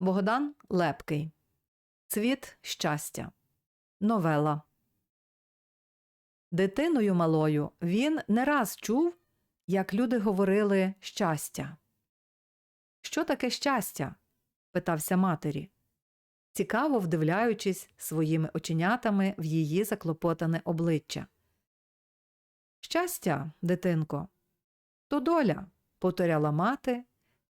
Богдан Лепкий. Цвіт щастя. Новела. Дитиною малою він не раз чув, як люди говорили щастя. Що таке щастя? питався матері, цікаво вдивляючись своїми оченятами в її заклопотане обличчя. Щастя, дитинко, то доля, повторяла мати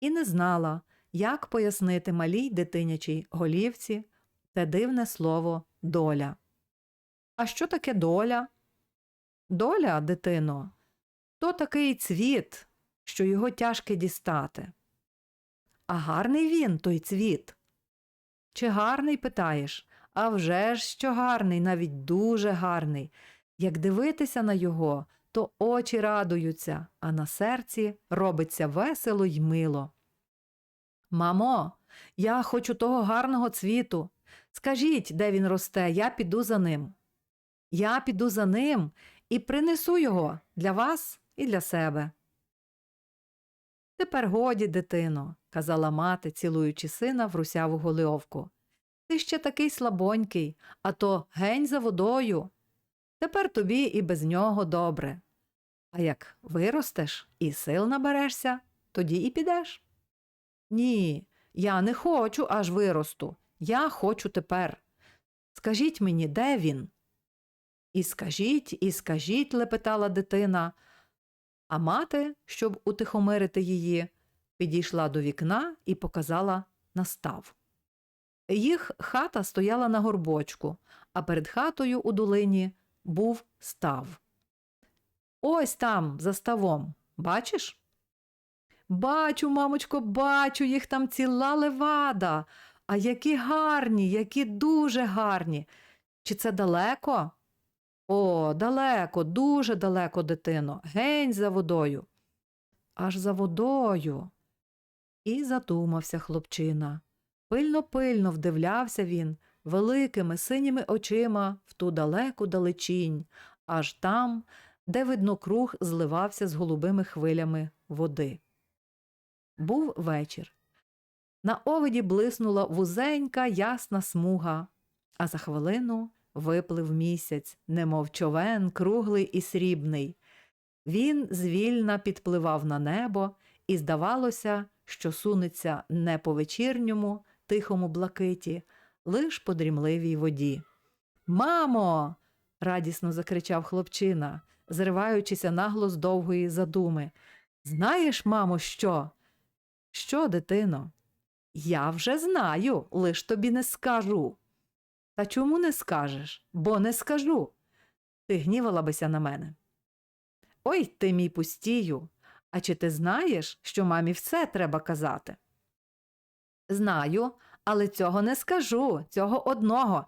і не знала, як пояснити малій дитинячій голівці те дивне слово доля. А що таке доля? Доля, дитино, то такий цвіт, що його тяжке дістати. А гарний він, той цвіт. Чи гарний, питаєш? А вже ж що гарний, навіть дуже гарний. Як дивитися на його, то очі радуються, а на серці робиться весело й мило. Мамо, я хочу того гарного цвіту. Скажіть, де він росте, я піду за ним. Я піду за ним і принесу його для вас і для себе. Тепер годі, дитино, казала мати, цілуючи сина в русяву голиовку. Ти ще такий слабонький, а то гень за водою. Тепер тобі і без нього добре. А як виростеш і сил наберешся, тоді і підеш. Ні, я не хочу аж виросту. Я хочу тепер. Скажіть мені, де він? І скажіть, і скажіть, лепетала дитина. А мати, щоб утихомирити її, підійшла до вікна і показала настав. Їх хата стояла на горбочку, а перед хатою у долині був став. Ось там, за ставом, бачиш? Бачу, мамочко, бачу, їх там ціла левада. А які гарні, які дуже гарні. Чи це далеко? О, далеко, дуже далеко, дитино, гень за водою. Аж за водою. І задумався хлопчина. Пильно пильно вдивлявся він великими синіми очима в ту далеку далечінь, аж там, де, видно, круг зливався з голубими хвилями води. Був вечір. На овиді блиснула вузенька ясна смуга, а за хвилину виплив місяць, немов човен, круглий і срібний. Він звільна підпливав на небо, і здавалося, що сунеться не по вечірньому, тихому блакиті, лиш по дрімливій воді. Мамо. радісно закричав хлопчина, зриваючися нагло з довгої задуми. Знаєш, мамо, що? Що, дитино? Я вже знаю, лиш тобі не скажу. Та чому не скажеш? Бо не скажу. Ти гнівала бися на мене. Ой ти мій пустію. А чи ти знаєш, що мамі все треба казати? Знаю, але цього не скажу, цього одного,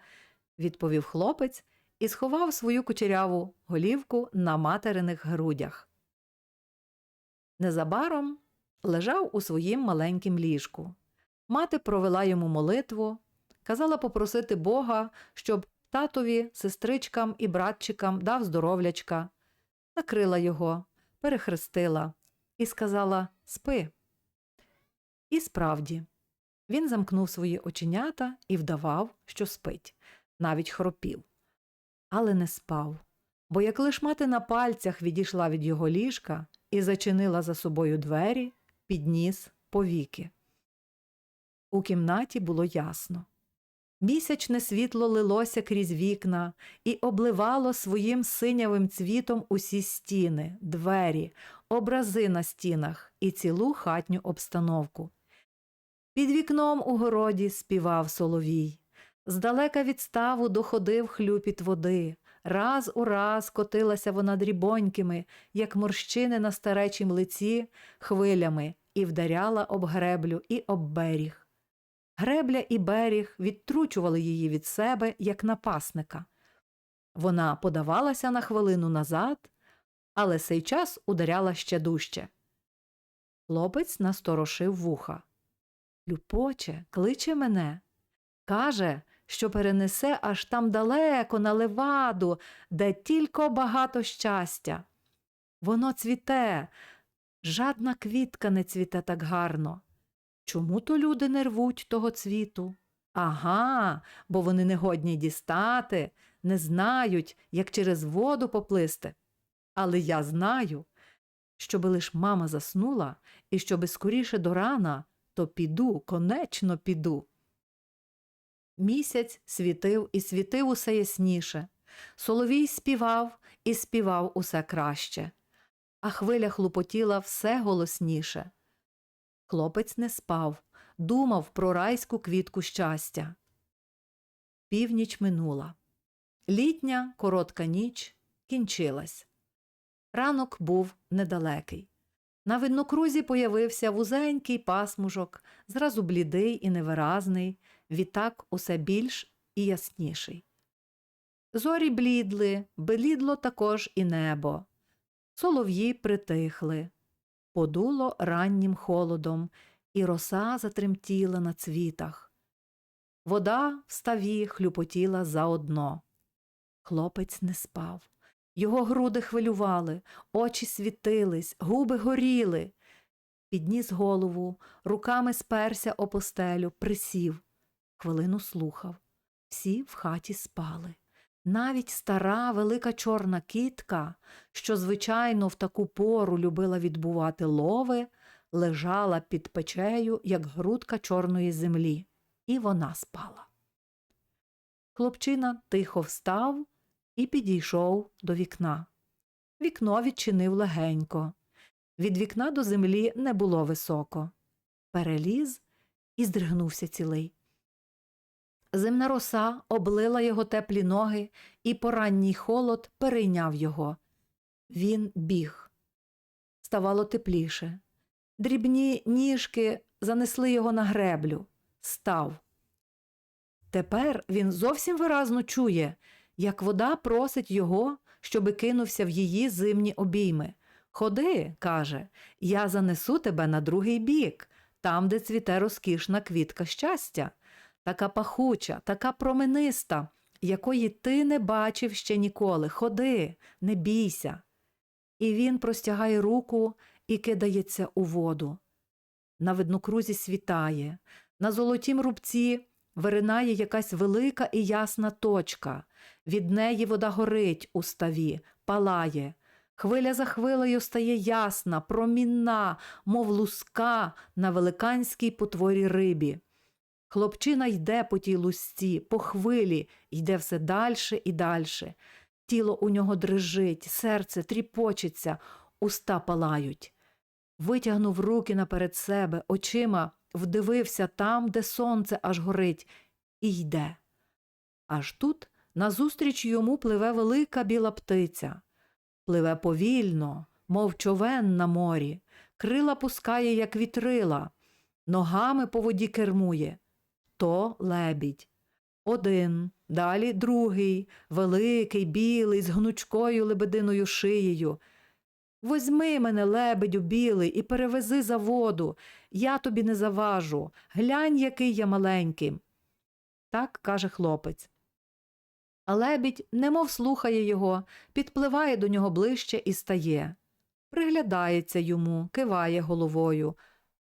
відповів хлопець і сховав свою кучеряву голівку на материних грудях. Незабаром лежав у своїм маленькім ліжку. Мати провела йому молитву, казала попросити Бога, щоб татові, сестричкам і братчикам дав здоровлячка, накрила його, перехрестила і сказала Спи. І справді, він замкнув свої оченята і вдавав, що спить, навіть хропів. Але не спав, бо як лиш мати на пальцях відійшла від його ліжка і зачинила за собою двері, підніс повіки. У кімнаті було ясно. Місячне світло лилося крізь вікна і обливало своїм синявим цвітом усі стіни, двері, образи на стінах і цілу хатню обстановку. Під вікном у городі співав соловій. Здалека від ставу доходив хлюпіт води. Раз у раз котилася вона дрібонькими, як морщини на старечім лиці, хвилями і вдаряла об греблю і об беріг. Гребля і беріг відтручували її від себе, як напасника. Вона подавалася на хвилину назад, але сей час ударяла ще дужче. Хлопець насторошив вуха. Люпоче, кличе мене. Каже, що перенесе аж там далеко, на леваду, де тільки багато щастя. Воно цвіте, жадна квітка не цвіте так гарно. Чому то люди не рвуть того цвіту? Ага, бо вони не годні дістати, не знають, як через воду поплисти. Але я знаю, щоби лиш мама заснула, і щоби скоріше до рана, то піду, конечно піду. Місяць світив і світив усе ясніше. Соловій співав і співав усе краще, а хвиля хлупотіла все голосніше. Хлопець не спав, думав про райську квітку щастя. Північ минула. Літня коротка ніч кінчилась. Ранок був недалекий. На виднокрузі появився вузенький пасмужок, зразу блідий і невиразний, відтак усе більш і ясніший. Зорі блідли, блідло також і небо. Солов'ї притихли. Подуло раннім холодом, і роса затремтіла на цвітах. Вода в ставі хлюпотіла заодно. Хлопець не спав. Його груди хвилювали, очі світились, губи горіли. Підніс голову, руками сперся о постелю, присів. Хвилину слухав. Всі в хаті спали. Навіть стара велика чорна кітка, що, звичайно, в таку пору любила відбувати лови, лежала під печею, як грудка чорної землі, і вона спала. Хлопчина тихо встав і підійшов до вікна. Вікно відчинив легенько. Від вікна до землі не було високо. Переліз і здригнувся цілий. Земна роса облила його теплі ноги, і поранній холод перейняв його. Він біг. Ставало тепліше. Дрібні ніжки занесли його на греблю. Став. Тепер він зовсім виразно чує, як вода просить його, щоби кинувся в її зимні обійми. Ходи, каже, я занесу тебе на другий бік, там, де цвіте розкішна квітка щастя, така пахуча, така промениста, якої ти не бачив ще ніколи. Ходи, не бійся. І він простягає руку і кидається у воду. На виднокрузі світає, на золотім рубці виринає якась велика і ясна точка. Від неї вода горить у ставі, палає. Хвиля за хвилею стає ясна, промінна, мов луска на великанській потворі рибі. Хлопчина йде по тій лусці, по хвилі, йде все дальше і дальше. Тіло у нього дрижить, серце тріпочеться, уста палають. Витягнув руки наперед себе, очима вдивився там, де сонце аж горить, і йде. Аж тут назустріч йому пливе велика біла птиця. Пливе повільно, мов човен на морі, крила пускає, як вітрила, ногами по воді кермує. То лебідь. Один, далі другий, великий, білий, з гнучкою лебединою шиєю. Возьми мене, лебедю білий, і перевези за воду. Я тобі не заважу. Глянь, який я маленький. Так каже хлопець. А лебідь, немов слухає його, підпливає до нього ближче і стає. Приглядається йому, киває головою,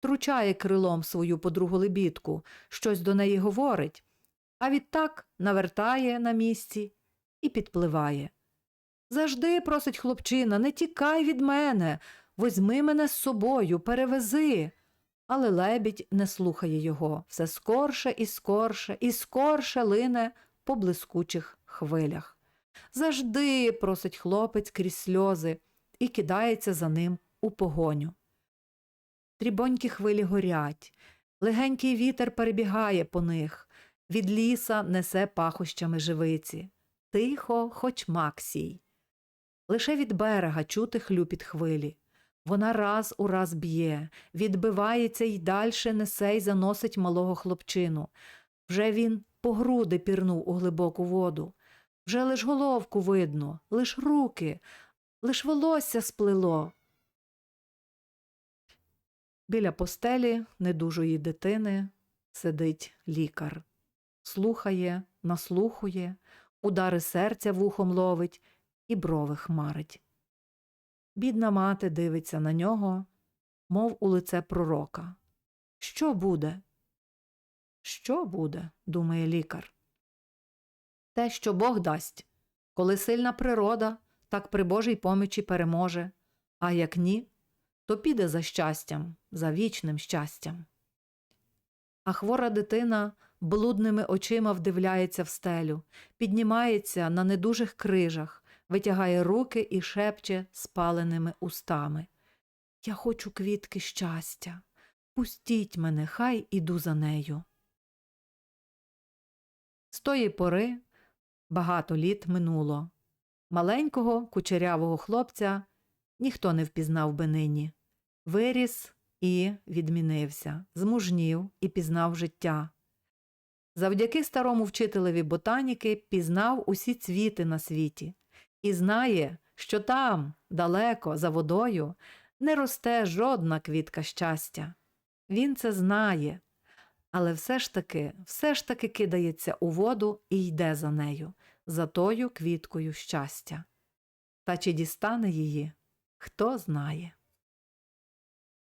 тручає крилом свою подругу лебідку, щось до неї говорить, а відтак навертає на місці і підпливає. Завжди, просить хлопчина, не тікай від мене, возьми мене з собою, перевези. Але лебідь не слухає його, все скорше і скорше, і скорше лине по блискучих хвилях. Завжди, просить хлопець крізь сльози, і кидається за ним у погоню. Дрібонькі хвилі горять, легенький вітер перебігає по них, від ліса несе пахощами живиці. Тихо, хоч максій. Лише від берега чути хлюпіт хвилі. Вона раз у раз б'є, відбивається й дальше несе й заносить малого хлопчину. Вже він по груди пірнув у глибоку воду. Вже лиш головку видно, лиш руки, лиш волосся сплило. Біля постелі недужої дитини сидить лікар. Слухає, наслухує, удари серця вухом ловить і брови хмарить. Бідна мати дивиться на нього, мов у лице пророка. Що буде? Що буде? думає лікар. Те, що Бог дасть. Коли сильна природа, так при Божій помічі переможе, а як ні, то піде за щастям, за вічним щастям. А хвора дитина блудними очима вдивляється в стелю, піднімається на недужих крижах, витягає руки і шепче спаленими устами. Я хочу квітки щастя. Пустіть мене, хай іду за нею. З тої пори багато літ минуло. Маленького кучерявого хлопця ніхто не впізнав би нині. Виріс і відмінився, змужнів і пізнав життя. Завдяки старому вчителеві ботаніки пізнав усі цвіти на світі і знає, що там, далеко, за водою, не росте жодна квітка щастя. Він це знає, але все ж таки, все ж таки кидається у воду і йде за нею, за тою квіткою щастя. Та чи дістане її, хто знає.